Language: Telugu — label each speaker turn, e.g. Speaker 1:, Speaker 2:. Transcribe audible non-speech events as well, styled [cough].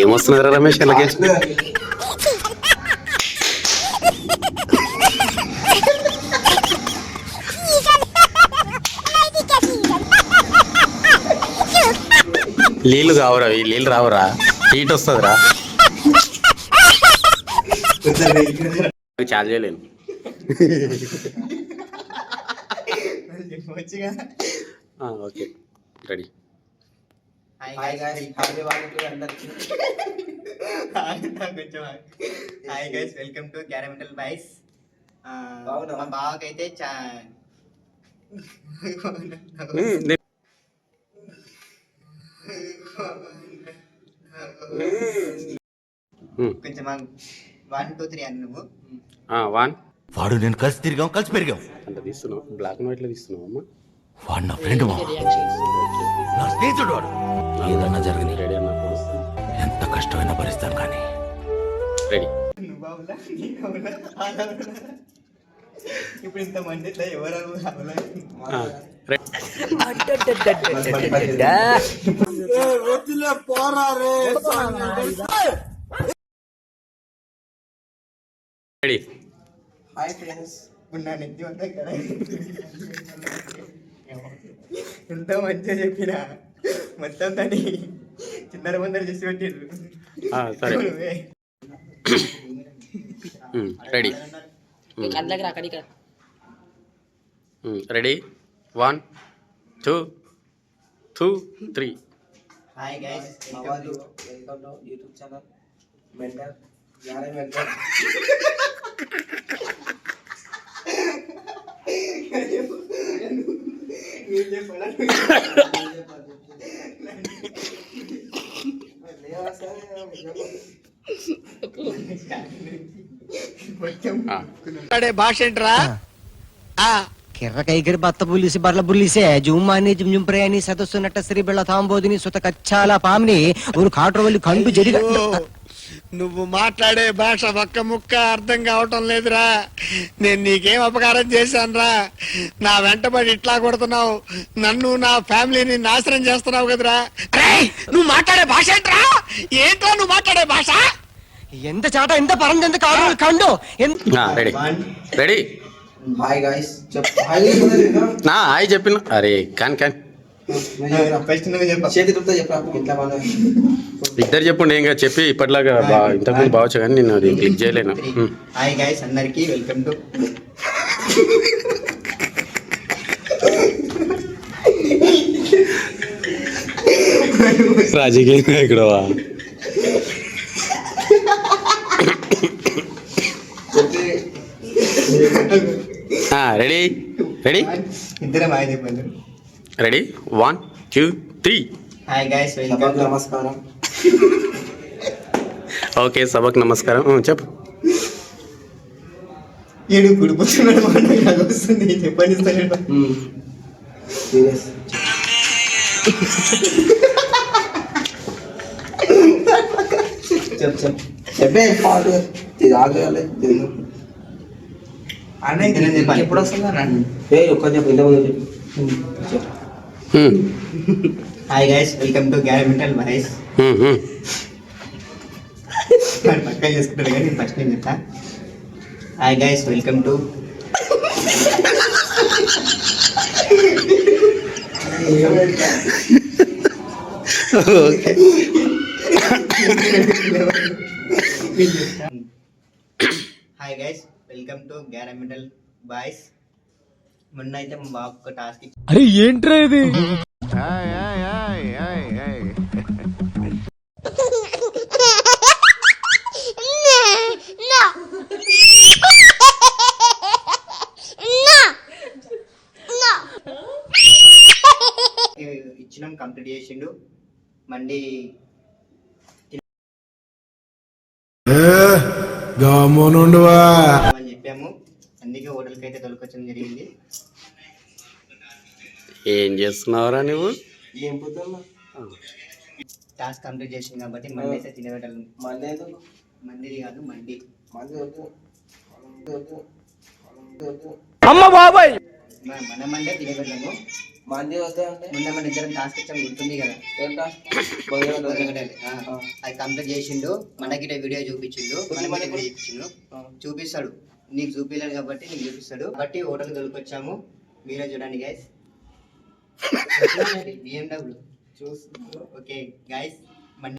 Speaker 1: ఏమొస్తున్నదిరా రమేష్? అలాగే నీళ్ళు కావురా ఈ నీళ్ళు రావురా. హీట్ వస్తుందిరా. చాలు చేయలేను. [laughs] Okay. Ready.
Speaker 2: Hi guys hi వాళ్ళకి అందరికి కొంచెం హాయ్ గైస్ వెల్కమ్ టు క్యారమెంటల్ బైస్ మా బావకైతే చా కొంచెం వన్ టూ త్రీ అని నువ్వు.
Speaker 1: వన్
Speaker 3: వాడు నేను కలిసి తిరిగాం కలిసి పెరిగాం.
Speaker 1: అంటే తీస్తున్నావు? బ్లాక్ అండ్ వైట్లో తీస్తున్నావు అమ్మా?
Speaker 3: వాడు నా ఫ్రెండ్ మా. నా స్నేహితుడు వాడు. ఏదన్నా జరగని ఎంత కష్టమైనా భరిస్తాను కానీ.
Speaker 1: రెడీ?
Speaker 2: ఇప్పుడు ఇంత మంది ఇట్లా ఎవరు హాయ్ ఫ్రెండ్స్ ఇప్పుడు నా నెత్తి ఎంత మంచిగా చెప్పిన. మొత్తం దాన్ని చిన్నర ముందర చేసి పెట్టిర్రు
Speaker 1: ఆ, సరే. రెడీ.
Speaker 4: కళ్ళకి అక్కడ ఇక్కడ.
Speaker 1: Ready? One two two three.
Speaker 2: Hi guys
Speaker 5: welcome to YouTube channel mentor array mentor
Speaker 2: మొత్తం
Speaker 6: కిర్ర కైకిరి బత్త పులిసి బర్ల పులిసే జుమ్మాని జుమ్ ప్రయాణి సదస్సు నట శ్రీ బిళ్ళ తాంబోదిని సుత కచ్చాల పామిని ఊరు కాట్రవల్లి కండు జడిగా
Speaker 7: నువ్వు మాట్లాడే భాష ఒక్క ముక్క అర్థం కావటం లేదురా. నేను నీకేం అపకారం చేశానురా. నా వెంటబడి ఇట్లా కొడుతున్నావు. నన్ను నా ఫ్యామిలీని నాశనం చేస్తున్నావు కదరా. నువ్వు మాట్లాడే భాష ఏంట్రా? ఏంట్రా నువ్వు మాట్లాడే భాష?
Speaker 6: ఎంత చాట ఎంత పరంది కాదు కండు. ఎంత
Speaker 1: రెడీ రెడీ
Speaker 5: హాయ్ గాయ్స్ చెప్పు. హాయ్
Speaker 1: నా హాయ్ చెప్పిన. అరే కాన్ కాన్. ఇద్దరు చెప్పండి ఇంకా చెప్పి ఇప్పటిలాగా బా ఇంతకుముందు బావచ్చు కానీ నేను అది క్లిక్ చేయలేను.
Speaker 2: హాయ్ గైస్ అందరికి వెల్కమ్ టు
Speaker 1: రాజకీయ నాయకుడు రెడీ? రెడీ?
Speaker 2: ఇద్దరం హాయ్ చెప్పండి.
Speaker 1: Ready one two three
Speaker 2: hi guys welcome
Speaker 5: సభకు
Speaker 2: టు
Speaker 5: నమస్కారం
Speaker 1: ఓకే సభకు నమస్కారం చెప్పు.
Speaker 2: ఈడు కుడిపోతున్నాడు మాట వస్తుంది. చెప్పండి
Speaker 5: సీరియస్ చెప్పు చెప్పు. చెప్పే పాడు. ఆగలే
Speaker 2: అన్న ఎప్పుడు వస్తుందా
Speaker 5: ఏ ఒక్క చెప్పు ఇంతకుముందు చెప్పు.
Speaker 2: హాయ్ గైస్ వెల్కమ్ టు గ్యారమెంటల్
Speaker 1: ఉమ్.
Speaker 2: పక్క చేసుకుంటారు కానీ ఫస్ట్ నేను చెప్తా. Hi guys welcome to hi guys welcome to గ్యారమెంటల్ boys మొన్న అయితే మా బాబు ఒక టాస్క్
Speaker 7: అరే ఏంట్రా ఇది?
Speaker 2: ఇచ్చినాం కంప్లీట్ చేసిండు. మండి అని చెప్పాము. అందుకే హోటల్కి అయితే తొలకొచ్చడం జరిగింది.
Speaker 1: ఏం చేస్తున్నావురా నువ్వు?
Speaker 5: ఏం పోతున్నా?
Speaker 2: టాస్క్ కంప్లీట్ చేసింది కాబట్టి మండి అయితే తినబెట్టాలి.
Speaker 5: ఏదో
Speaker 2: మందిది కాదు మండి.
Speaker 7: అమ్మ బాబాయ్!
Speaker 2: మన మండే తినబెట్టాము
Speaker 5: వద్దా అంటే?
Speaker 2: మొన్న మన ఇద్దరం టాస్క్ ఇచ్చాం గుర్తుంది కదా? అది కంప్లీట్ చేసిండు. మనకి వీడియో చూపించిండు. చూపించిండు. చూపిస్తాడు. నీకు చూపించలేదు కాబట్టి నీకు చూపిస్తాడు. కాబట్టి హోటల్ దొరికొచ్చాము మీరే చూడండి గైస్ బిఎండబ్ల్యూ
Speaker 5: చూస్తున్నారు
Speaker 2: ఓకే గైస్